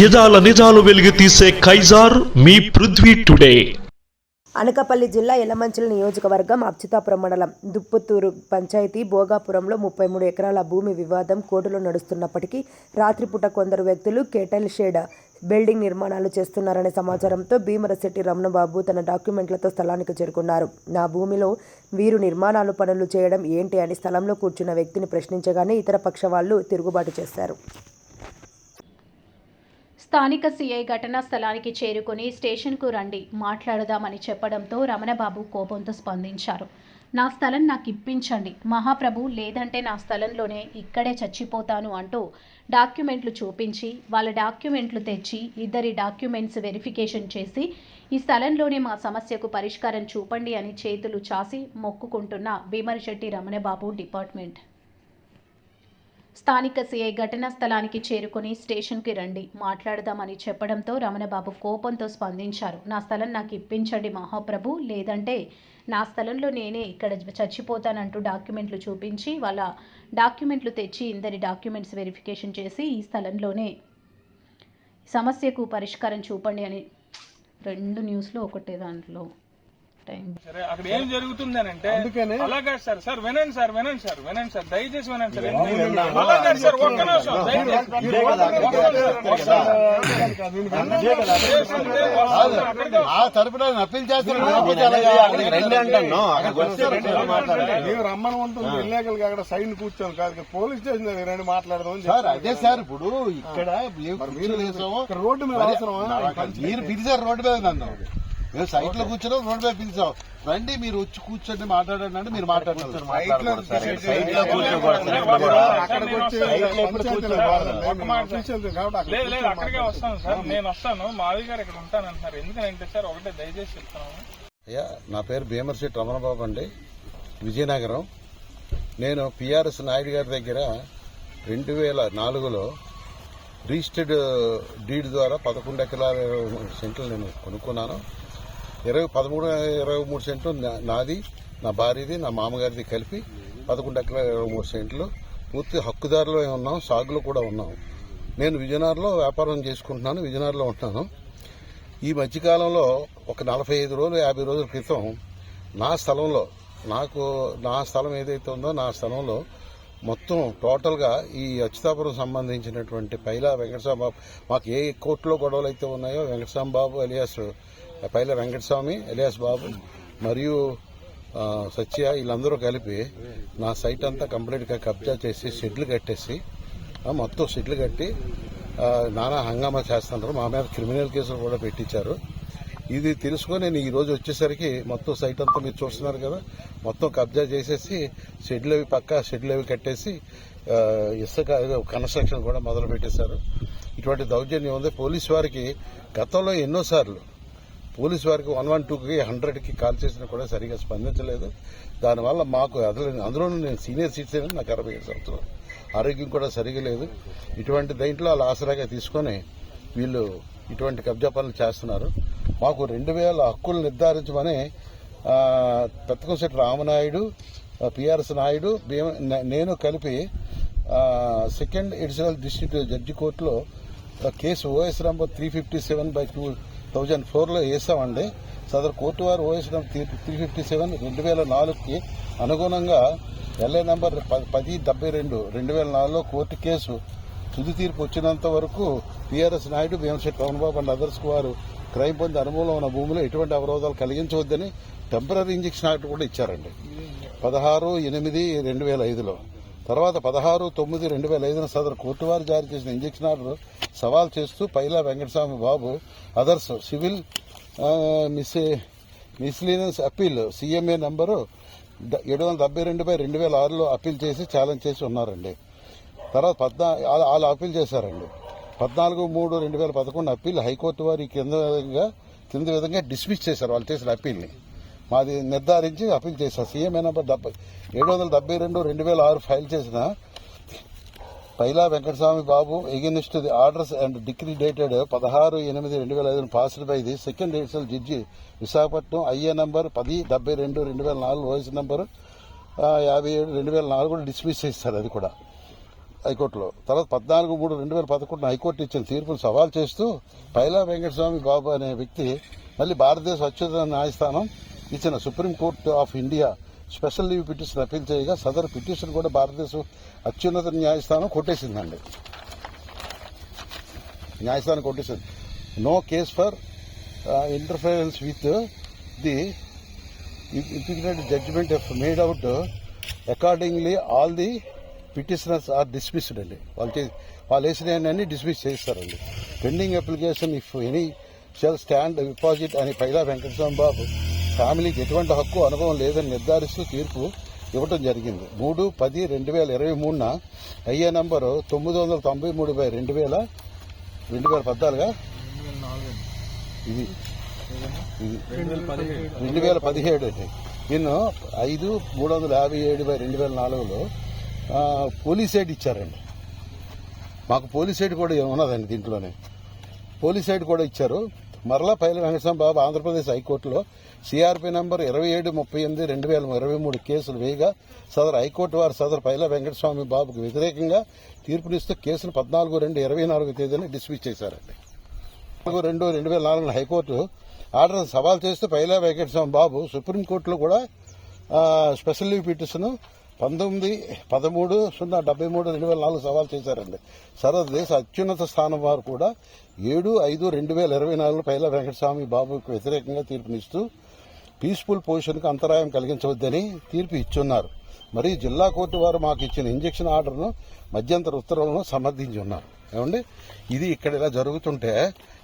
యదాల నిజాలు వెలుగు తీసే కైజార్ మీ పృథ్వీ టుడే. అనకాపల్లి జిల్లా ఎలమంచిల నియోజకవర్గం అచ్యుతాపురం మండలం దుప్పతూరు పంచాయతీ భోగాపురంలో ముప్పై మూడు ఎకరాల భూమి వివాదం కోర్టులో నడుస్తున్నప్పటికీ రాత్రిపూట కొందరు వ్యక్తులు కేటల్ షేడ్ బిల్డింగ్ నిర్మాణాలు చేస్తున్నారనే సమాచారంతో భీమరశెట్టి రమణబాబు తన డాక్యుమెంట్లతో స్థలానికి చేరుకున్నారు. నా భూమిలో వీరు నిర్మాణాలు పనులు చేయడం ఏంటి అని స్థలంలో కూర్చున్న వ్యక్తిని ప్రశ్నించగానే ఇతర పక్ష వాళ్ళు తిరుగుబాటు చేశారు. స్థానిక సీఐ ఘటనా స్థలానికి చేరుకుని స్టేషన్కు రండి మాట్లాడదామని చెప్పడంతో రమణబాబు కోపంతో స్పందించారు. నా స్థలం నాకు ఇప్పించండి మహాప్రభు లేదంటే నా స్థలంలోనే ఇక్కడే చచ్చిపోతాను అంటూ డాక్యుమెంట్లు చూపించి వాళ్ళ డాక్యుమెంట్లు తెచ్చి ఇద్దరి డాక్యుమెంట్స్ వెరిఫికేషన్ చేసి ఈ స్థలంలోనే మా సమస్యకు పరిష్కారం చూపండి అని చేతులు చాసి మొక్కుకుంటున్న భీమరిశెట్టి రమణబాబు డిపార్ట్మెంట్. స్థానిక సీఐ ఘటనా స్థలానికి చేరుకుని స్టేషన్కి రండి. మాట్లాడదామని చెప్పడంతో రమణబాబు కోపంతో స్పందించారు. నా స్థలం నాకు ఇప్పించండి మహాప్రభు. లేదంటే నా స్థలంలో నేనే ఇక్కడ చచ్చిపోతానంటూ డాక్యుమెంట్లు చూపించి వాళ్ళ డాక్యుమెంట్లు తెచ్చి ఇందరి డాక్యుమెంట్స్ వెరిఫికేషన్ చేసి ఈ స్థలంలోనే సమస్యకు పరిష్కారం చూపండి అని రెండు న్యూస్లో ఒకటే దాంట్లో టైం. సరే అక్కడ ఏం జరుగుతుంది అని అంటే అలాగే సార్ సార్ వినండి సార్ వినండి సార్ వినండి సార్ దయచేసి వినండి సార్ ఒక్క నిమిషం దయచేసి ఆ తరపున అప్పీల్ చేస్తున్నాను రండి అంటాను. అక్కడికి వస్తే రండి మాట్లాడాలి. మేము రమ్మని ఉంటుంది ఇల్లేకల్ అక్కడ సైన్ కూర్చోను కాదు ఇక్కడ పోలీస్ స్టేషన్ దగ్గర రండి మాట్లాడదాం అని సార్ చెప్పారు. అదే సార్ ఇప్పుడు ఇక్కడ. ఇక్కడ రోడ్డు మీద మరి అవసరమా? మీరు పిలిచారు రోడ్డు మీద నన్ను. మేము సైట్లో కూర్చున్నాం రోడ్డు మీద పిలిచాం రండి మీరు వచ్చి కూర్చొని మాట్లాడండి అంటే మీరు లేదు లేదు కూర్చొని అక్కడికే మాట్లాడదాం. వస్తాను సార్. నేను వస్తాను. మావి గారు ఇక్కడ ఉంటాను అంటున్నారు ఎందుకంటే సార్ ఒకటే దయచేసి చెప్తాను అయ్యా నా పేరు భీమర్శెట్టి రమణబాబు అండి. విజయనగరం. నేను పిఆర్ఎస్ నాయుడు గారి దగ్గర రెండు వేల నాలుగులో రిజిస్టర్డ్ డీడ్ ద్వారా పదకొండు ఎకరాల సెంట్లు నేను కొనుక్కున్నాను. ఇరవై పదమూడు ఇరవై మూడు సెంట్లు నాది నా భార్యది నా మామగారిది కలిపి పదకొండు ఎకరాల ఇరవై మూడు సెంట్లు. పూర్తి హక్కుదారులో ఉన్నాం సాగులో కూడా ఉన్నాం. నేను విజయనగరంలో వ్యాపారం చేసుకుంటున్నాను విజయనగరంలో ఉంటున్నాను. ఈ మధ్యకాలంలో ఒక నలభై ఐదు రోజులు యాభై రోజుల క్రితం నా స్థలంలో నాకు నా స్థలం ఏదైతే ఉందో నా స్థలంలో మొత్తం టోటల్గా ఈ అచ్యుతాపురం సంబంధించినటువంటి పైలా వెంకటస్వామి బాబు మాకు ఏ కోర్టులో గొడవలు అయితే ఉన్నాయో వెంకటస్వామి బాబు అలియాస్ పైల వెంకటస్వామి ఎలియాస్ బాబు మరియు సత్య వీళ్ళందరూ కలిపి నా సైట్ అంతా కంప్లీట్గా కబ్జా చేసి షెడ్లు కట్టేసి మొత్తం షెడ్లు కట్టి నానా హంగామా చేస్తున్నారు మా మీద క్రిమినల్ కేసులు కూడా పెట్టించారు. ఇది తెలుసుకొని నేను ఈ రోజు వచ్చేసరికి మొత్తం సైట్ అంతా మీరు చూస్తున్నారు కదా మొత్తం కబ్జా చేసేసి షెడ్లు అవి పక్క షెడ్లు అవి కట్టేసి ఇసుక కన్స్ట్రక్షన్ కూడా మొదలు పెట్టేశారు ఇటువంటి దౌర్జన్యం ఉంది. పోలీస్ వారికి గతంలో ఎన్నోసార్లు పోలీస్ వారికి వన్ వన్ టూకి హండ్రెడ్కి కాల్ చేసినా కూడా సరిగా స్పందించలేదు. దానివల్ల మాకు అసలు అందులోనూ నేను సీనియర్ సిటిజన్ నాకు అరవై ఏడు సంవత్సరాలు. ఆరోగ్యం కూడా సరిగా లేదు. ఇటువంటి దేంట్లో వాళ్ళు ఆసరాగా తీసుకొని వీళ్ళు ఇటువంటి కబ్జా పనులు చేస్తున్నారు. మాకు రెండు వేల హక్కులు నిర్ధారించమని పెత్తకంశెట్టి రామనాయుడు పిఆర్ఎస్ నాయుడు భీమ- నేను కలిపి సెకండ్ ఎడిషనల్ డిస్ట్రిక్ట్ జడ్జి కోర్టులో case OS number three fifty seven by two thousand ఫోర్లో వేసామండి సదరు కోర్టు వారు ఓఎస్ఎం త్రీ ఫిఫ్టీ సెవెన్ రెండు వేల నాలుగుకి అనుగుణంగా ఎల్ఐ నంబర్ పది పది డెబ్బై రెండు రెండు వేల నాలుగులో కోర్టు కేసు తుది తీర్పు వచ్చినంత వరకు TRS Naidu Bhimasetti Pavanbabu and others వారు క్రైమ్ పొంది అనుభవంలో ఉన్న భూమిలో ఎటువంటి అవరోధాలు కలిగించవద్దని టెంపరీ ఇంజక్షన్ యాక్ట్ కూడా ఇచ్చారండి. పదహారు ఎనిమిది రెండు వేల ఐదులో. తర్వాత పదహారు తొమ్మిది రెండు వేల ఐదున సదరు కోర్టు వారు జారీ చేసిన ఇంజక్షన్ ఆర్డర్ సవాల్ చేస్తూ Paila Venkataswamy Babu others civil miss miscellaneous appeal CMA number ఏడు వందల డెబ్బై రెండు బై రెండు వేల ఆరులో అప్పీల్ చేసి ఛాలెంజ్ చేసి ఉన్నారండి. తర్వాత పద్నా వాళ్ళు అప్పీల్ చేశారండి. పద్నాలుగు మూడు రెండు వేల పదకొండు అప్పీల్ హైకోర్టు వారి కింద విధంగా కింద విధంగా డిస్మిస్ చేశారు వాళ్ళు చేసిన అప్పీల్ని. మాది నిర్ధారించి అప్పీల్ చేశారు సీఎం నెంబర్ డెబ్బై ఏడు వందల డెబ్బై రెండు రెండు వేల ఆరు ఫైల్ చేసిన Paila Venkataswamy Babu against the orders and decree dated పదహారు ఎనిమిది రెండు వేల ఐదు passed by the second additional judge Visakhapatnam. IA number పది డెబ్బై రెండు రెండు వేల నాలుగు ఓఎస్ నంబర్ యాభై ఏడు రెండు వేల నాలుగు కూడా డిస్మిస్ చేస్తారు అది కూడా హైకోర్టులో. తర్వాత పద్నాలుగు మూడు రెండు వేల పదకొండున హైకోర్టు ఇచ్చిన తీర్పును సవాల్ చేస్తూ పైలా వెంకటస్వామి బాబు అనే వ్యక్తి మళ్ళీ భారతదేశ అత్యుత న్యాయస్థానం ఇచ్చిన supreme court of India special leave petition appeal చేయగా సదరు పిటిషన్ కూడా భారతదేశం అత్యున్నత న్యాయస్థానం కొట్టేసిందండి. న్యాయస్థానం కొట్టేసింది. No case for interference with the integrated judgment made out accordingly all the petitioners are dismissed అండి. వాళ్ళు వాళ్ళు వేసిన డిస్మిస్ చేస్తారండి. Pending application if any shall stand deposit అని పైలా వెంకటస్వామి బాబు ఫ్యామిలీకి ఎటువంటి హక్కు అనుభవం లేదని నిర్ధారిస్తూ తీర్పు ఇవ్వటం జరిగింది. మూడు పది రెండు వేల ఇరవై మూడున అయ్యే నంబరు తొమ్మిది వందల తొంభై మూడు బై రెండు వేల రెండు వేల పద్నాలుగా? ఇది. ఇది రెండు వేల పదిహేడు. అండి ఈయన ఐదు మూడు వందల యాభై ఏడు బై రెండు వేల నాలుగులో పోలీస్ ఎయిడ్ ఇచ్చారండి. మాకు పోలీస్ ఎయిడ్ కూడా ఉన్నదండి దీంట్లోనే? పోలీస్ ఎయిడ్ కూడా ఇచ్చారు. మరలా పైల వెంకటస్వామి బాబు ఆంధ్రప్రదేశ్ హైకోర్టులో సిఆర్పి నంబర్ ఇరవై ఏడు ముప్పై ఎనిమిది రెండు వేల ఇరవై మూడు కేసులు వేయగా సదరు హైకోర్టు వారు సదరు పైల వెంకటస్వామి బాబుకు వ్యతిరేకంగా తీర్పునిస్తూ కేసును పద్నాలుగు రెండు ఇరవై నాలుగు తేదీన డిస్మిస్ చేశారండి. నాలుగు రెండు రెండు వేల నాలుగున హైకోర్టు ఆర్డర్ సవాల్ చేస్తూ పైలా వెంకటస్వామి బాబు సుప్రీంకోర్టులో కూడా స్పెషల్ లీవ్ పిటిషన్ పంతొమ్మిది పదమూడు సున్నా డెబ్బై మూడు రెండు వేల నాలుగు సవాల్ చేశారండి. సరే దేశ అత్యున్నత స్థానం వారు కూడా ఏడు ఐదు రెండు వేల ఇరవై నాలుగులో పైల వెంకటస్వామి బాబుకు వ్యతిరేకంగా తీర్పునిస్తూ పీస్ఫుల్ పొజిషన్కు అంతరాయం కలిగించవద్దని తీర్పు ఇచ్చున్నారు. మరి జిల్లా కోర్టు వారు మాకు ఇచ్చిన ఇంజక్షన్ ఆర్డర్ను మధ్యంతర ఉత్తర్వులను సమర్థించి ఉన్నారు. ఏమండి? ఇది ఇక్కడ ఇలా జరుగుతుంటే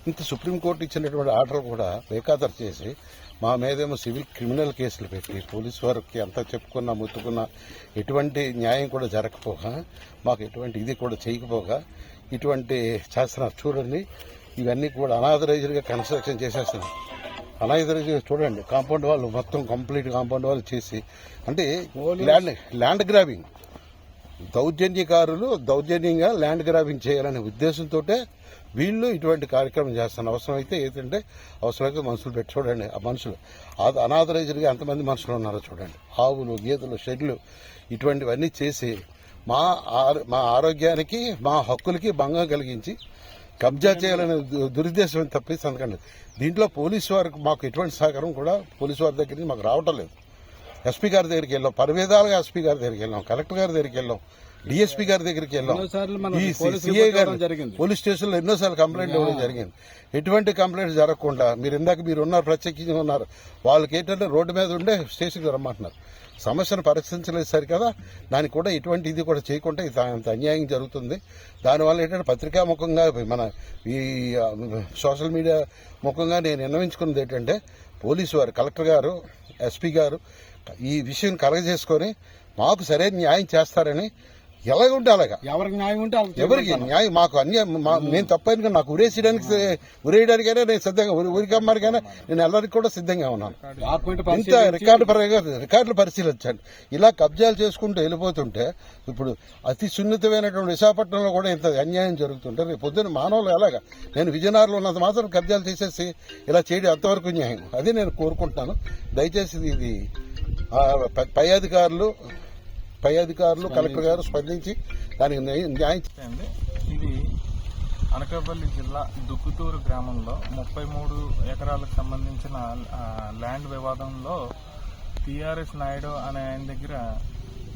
ఇంత సుప్రీంకోర్టు ఇచ్చినటువంటి ఆర్డర్ కూడా బేఖాతరు చేసి మా మీదేమో సివిల్ క్రిమినల్ కేసులు పెట్టి పోలీస్ వారికి అంతా చెప్పుకున్నా ముత్తుకున్నా ఎటువంటి న్యాయం కూడా జరగకపోగా మాకు ఎటువంటి ఇది కూడా చేయకపోగా ఇటువంటి చేస్తున్నారు చూడండి ఇవన్నీ కూడా అనాథరైజ్డ్గా కన్స్ట్రక్షన్ చేసేస్తున్నారు అనాథరైజ్ చూడండి కాంపౌండ్ వాళ్ళు మొత్తం కంప్లీట్ కాంపౌండ్ వాళ్ళు చేసి అంటే ల్యాండ్ ల్యాండ్ గ్రాబింగ్ దౌర్జన్యకారులు దౌర్జన్యంగా ల్యాండ్ గ్రాబింగ్ చేయాలనే ఉద్దేశంతో వీళ్ళు ఇటువంటి కార్యక్రమం చేస్తున్నారు అవసరమైతే ఏంటంటే అవసరమైతే మనుషులు పెట్టి చూడండి ఆ మనుషులు. ఆ- అనాథరైజ్డ్గా ఎంతమంది మనుషులు ఉన్నారో చూడండి. ఆవులు గీతలు షెడ్లు ఇటువంటివన్నీ చేసి మా మా ఆరోగ్యానికి మా హక్కులకి భంగం కలిగించి కబ్జా చేయాలనే దురుద్దేశం తప్పిస్తే అందుకండి దీంట్లో పోలీసు వారికి మాకు ఎటువంటి సహకారం కూడా పోలీసు వారి దగ్గర నుంచి మాకు రావటం లేదు. ఎస్పీ గారి దగ్గరికి వెళ్ళాం. పరివేదాలుగా ఎస్పీ గారి దగ్గరికి వెళ్ళాం. కలెక్టర్ గారి దగ్గరికి వెళ్ళాం. డిఎస్పీ గారి దగ్గరికి వెళ్ళాం. ఈ సిఐ గారు పోలీస్ స్టేషన్లో ఎన్నోసార్లు కంప్లైంట్ ఇవ్వడం జరిగింది. ఎటువంటి కంప్లైంట్ జరగకుండా మీరు ఇందాక మీరు ఉన్నారు ప్రత్యేకించి ఉన్నారు వాళ్ళకి ఏంటంటే రోడ్డు మీద ఉండే స్టేషన్కి రమ్మంటున్నారు. సమస్యను పరిశీలించలేదు సరి కదా. దానికి కూడా ఎటువంటి ఇది కూడా చేయకుండా అంత అన్యాయం జరుగుతుంది. దానివల్ల ఏంటంటే పత్రికా ముఖంగా మన ఈ సోషల్ మీడియా ముఖంగా నేను విన్నవించుకున్నది ఏంటంటే పోలీసు వారు కలెక్టర్ గారు ఎస్పీ గారు ఈ విషయం కలగజేసుకొని మాకు సరైన న్యాయం చేస్తారని ఎలాగుంటే అలాగా. ఎవరికి న్యాయం ఉంటే ఎవరికి న్యాయం? మాకు అన్యాయం నేను తప్పని నాకు ఉరేసేయడానికి ఉరేయడానికైనా నేను సిద్ధంగా ఉరి- ఉరికమ్మడికైనా నేను వెళ్ళడానికి కూడా సిద్ధంగా ఉన్నాను. ఇంత రికార్డు పరంగా రికార్డులు పరిశీలించండి. ఇలా కబ్జాలు చేసుకుంటూ వెళ్ళిపోతుంటే ఇప్పుడు అతి సున్నితమైనటువంటి విశాఖపట్నంలో కూడా ఇంత అన్యాయం జరుగుతుంటే రేపు పొద్దున్న మానవులు ఎలాగా? నేను విజయనగరంలో ఉన్నంత మాత్రం కబ్జాలు చేసేసి ఇలా చేయడం ఎంతవరకు న్యాయం? అదే నేను కోరుకుంటున్నాను. దయచేసి ఇది పై అధికారులు పై అధికారులు కలెక్టర్ గారు స్పందించి దానికి న్యాయం ఇది అనకాపల్లి జిల్లా దుక్కుతూరు గ్రామంలో ముప్పై మూడు ఎకరాలకు సంబంధించిన ల్యాండ్ వివాదంలో టిఆర్ఎస్ నాయుడు అనే ఆయన దగ్గర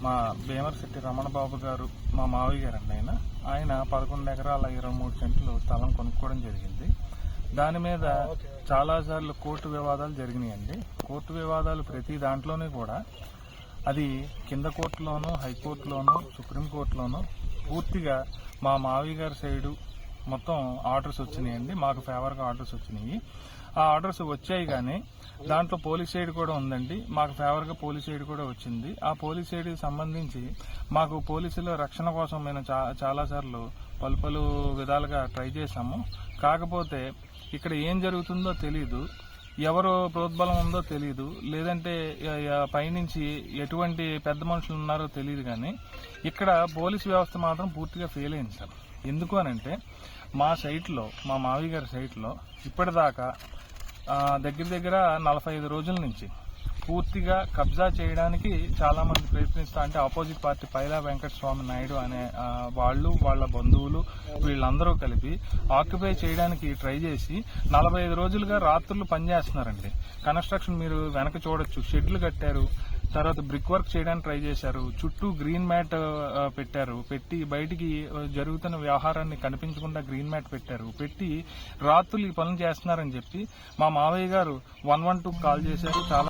మా భీమరశెట్టి రమణబాబు గారు మా మావయ్య గారు అండి ఆయన. ఆయన పదకొండు ఎకరాల ఇరవై మూడు సెంట్లు స్థలం కొనుక్కోవడం జరిగింది. దాని మీద చాలాసార్లు కోర్టు వివాదాలు జరిగినాయండి. కోర్టు వివాదాలు ప్రతి దాంట్లోనే కూడా అది కింద కోర్టులోను హైకోర్టులోను సుప్రీంకోర్టులోను పూర్తిగా మా మావి గారి సైడు మొత్తం ఆర్డర్స్ వచ్చినాయండి. మాకు ఫేవర్గా ఆర్డర్స్ వచ్చినాయి. ఆ ఆర్డర్స్ వచ్చాయి కానీ దాంట్లో పోలీస్ సైడ్ కూడా ఉందండి. మాకు ఫేవర్గా పోలీస్ సైడ్ కూడా వచ్చింది. ఆ పోలీస్ సైడ్కి సంబంధించి మాకు పోలీసుల రక్షణ కోసం మేము చా చాలాసార్లు పలు పలు విధాలుగా ట్రై చేశాము. కాకపోతే ఇక్కడ ఏం జరుగుతుందో తెలీదు. ఎవరు ప్రోద్బలం ఉందో తెలియదు లేదంటే పైనుంచి ఎటువంటి పెద్ద మనుషులు ఉన్నారో తెలియదు కానీ ఇక్కడ పోలీస్ వ్యవస్థ మాత్రం పూర్తిగా ఫెయిల్ అయింది సార్. ఎందుకు అనంటే మా సైట్లో మా మావి గారి సైట్లో ఇప్పటిదాకా దగ్గర దగ్గర నలభై ఐదు రోజుల నుంచి పూర్తిగా కబ్జా చేయడానికి చాలా మంది ప్రయత్నిస్తా అంటే ఆపోజిట్ పార్టీ పైలా వెంకట స్వామి నాయుడు అనే వాళ్ళు వాళ్ళ బంధువులు వీళ్ళందరూ కలిపి ఆక్యుపై చేయడానికి ట్రై చేసి నలభై ఐదు రోజులుగా రాత్రులు పనిచేస్తున్నారండి కన్స్ట్రక్షన్ మీరు వెనక చూడొచ్చు. షెడ్లు కట్టారు. తర్వాత బ్రిక్ వర్క్ చేయడానికి ట్రై చేశారు. చుట్టూ గ్రీన్ మ్యాట్ పెట్టారు. పెట్టి బయటికి జరుగుతున్న వ్యవహారాన్ని కనిపించకుండా గ్రీన్ మ్యాట్ పెట్టారు. పెట్టి రాత్రులు ఈ పనులు చేస్తున్నారని చెప్పి మా మావయ్య గారు వన్ వన్ టూ కాల్ చేశారు. చాలా